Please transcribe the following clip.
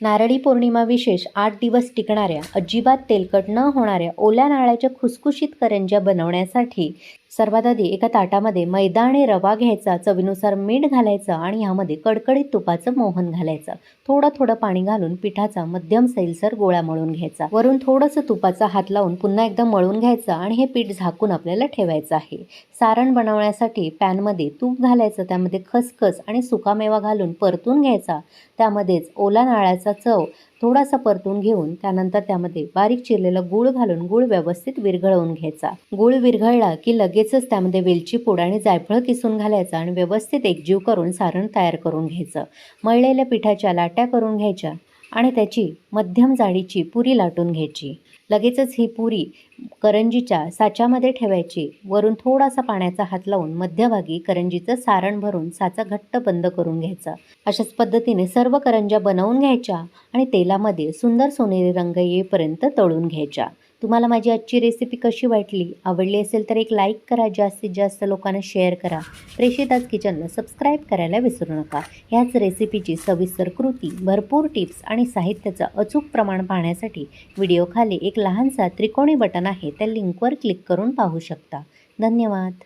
नारळी पौर्णिमा विशेष आठ दिवस टिकणाऱ्या अजिबात तेलकट न होणाऱ्या ओल्या नारळाच्या खुसखुशीत करंज्या बनवण्यासाठी सर्वात आधी एका ताटामध्ये मैदा आणि रवा घ्यायचा चवीनुसार मीठ घालायचं आणि ह्यामध्ये कडकडीत तुपाचं मोहन घालायचं. थोडं थोडं पाणी घालून पिठाचा मध्यम सैलसर गोळा मळून घ्यायचा. वरून थोडंसं तुपाचा हात लावून पुन्हा एकदा मळून घ्यायचं आणि हे पीठ झाकून आपल्याला ठेवायचं आहे. सारण बनवण्यासाठी पॅनमध्ये तूप घालायचं त्यामध्ये खसखस आणि सुकामेवा घालून परतून घ्यायचा. त्यामध्येच ओला नारळाचा चव थोडासा परतून घेऊन त्यानंतर त्यामध्ये बारीक चिरलेला गूळ घालून गूळ व्यवस्थित विरघळवून घ्यायचा. गूळ विरघळला की लगेचच त्यामध्ये वेलची पूड आणि जायफळ किसून घालायचा आणि व्यवस्थित एकजीव करून सारण तयार करून घ्यायचं. मळलेल्या पिठाच्या लाट्या करून घ्यायच्या. आणि त्याची मध्यम जाडीची पुरी लाटून घ्यायची. लगेचच ही पुरी करंजीच्या साच्यामध्ये ठेवायची. वरून थोडासा पाण्याचा हात लावून मध्यभागी करंजीचं सारण भरून साचा घट्ट बंद करून घ्यायचा. अशाच पद्धतीने सर्व करंज्या बनवून घ्यायच्या आणि तेलामध्ये सुंदर सोनेरी रंग येईपर्यंत तळून घ्यायच्या. तुम्हाला माझी आजची रेसिपी कशी वाटली? आवडली असेल तर एक लाईक करा जास्तीत जास्त लोकांना शेअर करा. प्रेषिताज किचनला सबस्क्राईब करायला विसरू नका. ह्याच रेसिपीची सविस्तर कृती भरपूर टिप्स आणि साहित्याचं अचूक प्रमाण पाहण्यासाठी व्हिडिओ खाली एक लहानसा त्रिकोणी बटन आहे. त्या लिंकवर क्लिक करून पाहू शकता. धन्यवाद.